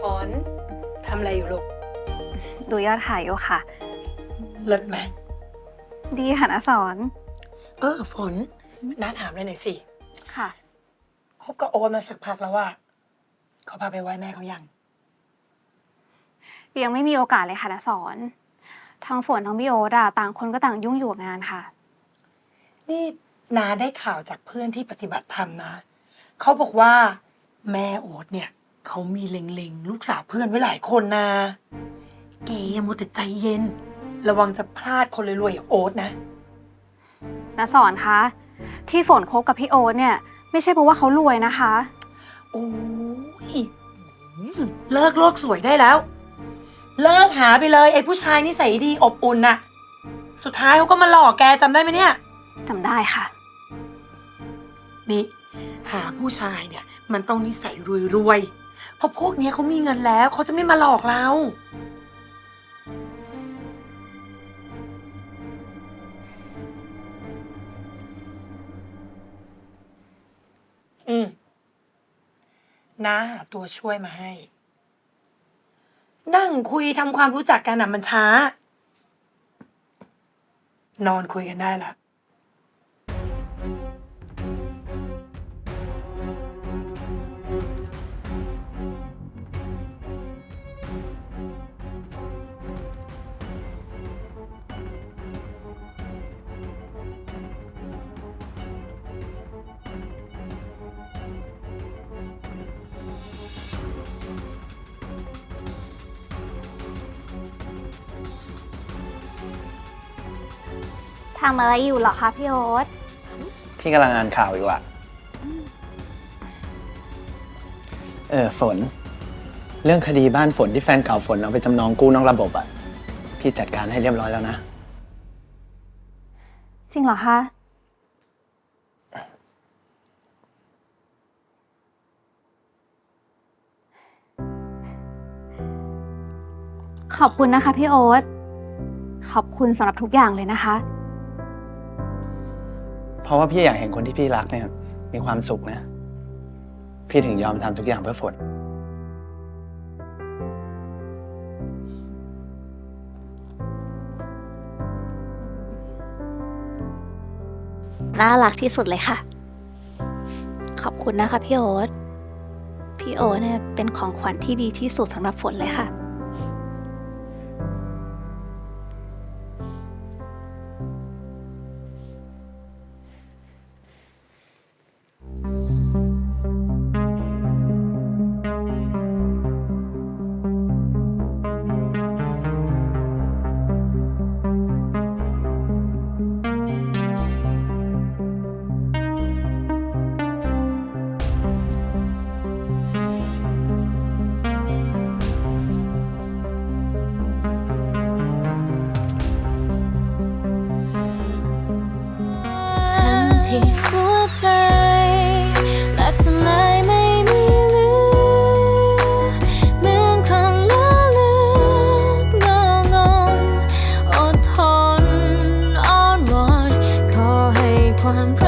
ฝนทำอะไรอยู่ลูก ดูยอดขายอยู่ค่ะ เลิศไหม ดีค่ะนะสอนเออ ฝนน้าถามเลยหน่อยสิค่ะ คบกับโอ๊ตมาสักพักแล้วว่าเขาพาไปไหว้แม่เขายังยังไม่มีโอกาสเลยค่ะนะสอนทั้งฝนทั้งพี่โอ๊ตอะต่างคนก็ต่างยุ่งอยู่กับงานค่ะ นี่น้าได้ข่าวจากเพื่อนที่ปฏิบัติธรรมนะเขาบอกว่าแม่โอ๊ตเนี่ย เขามีเล็งๆ ลูกสาวเพื่อนไว้หลายคนนะแกอย่ามัวแต่ใจเย็น ระวังจะพลาดคนรวยๆอย่างโอ๊ตนะ นะสอนคะที่ฝนคบกับพี่โอ๊ตเนี่ย ไม่ใช่เพราะว่าเขารวยนะคะ โอ้ยอืมเลิกโลกสวยได้แล้ว เลิกหาไปเลยไอ้ผู้ชายนิสัยดีอบอุ่นน่ะ สุดท้ายเขาก็มาหลอกแกจำได้ไหมเนี่ย จำได้ค่ะ นี่ หาผู้ชายเนี่ย มันต้องนิสัยรวยๆ เพราะพวกเนี้ยเขามีเงินแล้วเขาจะไม่มาหลอกเรา อืมน้าหาตัวช่วยมาให้ นั่งคุยทำความรู้จักกันอะมันช้า นอนคุยกันได้ละ ทำอะไรอยู่เหรอคะพี่โอ๊ตพี่กำลังอ่านข่าวอยู่อะเออฝน เรื่องคดีบ้านฝนที่แฟนเก่าฝนเอาไปจำนองกู้นอกระบบอะพี่จัดการให้เรียบร้อยแล้วนะ จริงเหรอคะ ขอบคุณนะคะพี่โอ๊ตขอบคุณสำหรับทุกอย่างเลยนะคะ เพราะว่าพี่อยากเห็นคนที่พี่รักเนี่ย มีความสุขนะ พี่ถึงยอมทำทุกอย่างเพื่อฝน น่ารักที่สุดเลยค่ะ ขอบคุณนะคะพี่โอ๊ตพี่โอ๊ตเนี่ยเป็นของขวัญที่ดีที่สุดสำหรับฝนเลยค่ะ ที่หัวใจแลกสลายไม่มีเหลือเหมือนคนละเลือนงงงอดทนอ้อนวอนขอให้ความร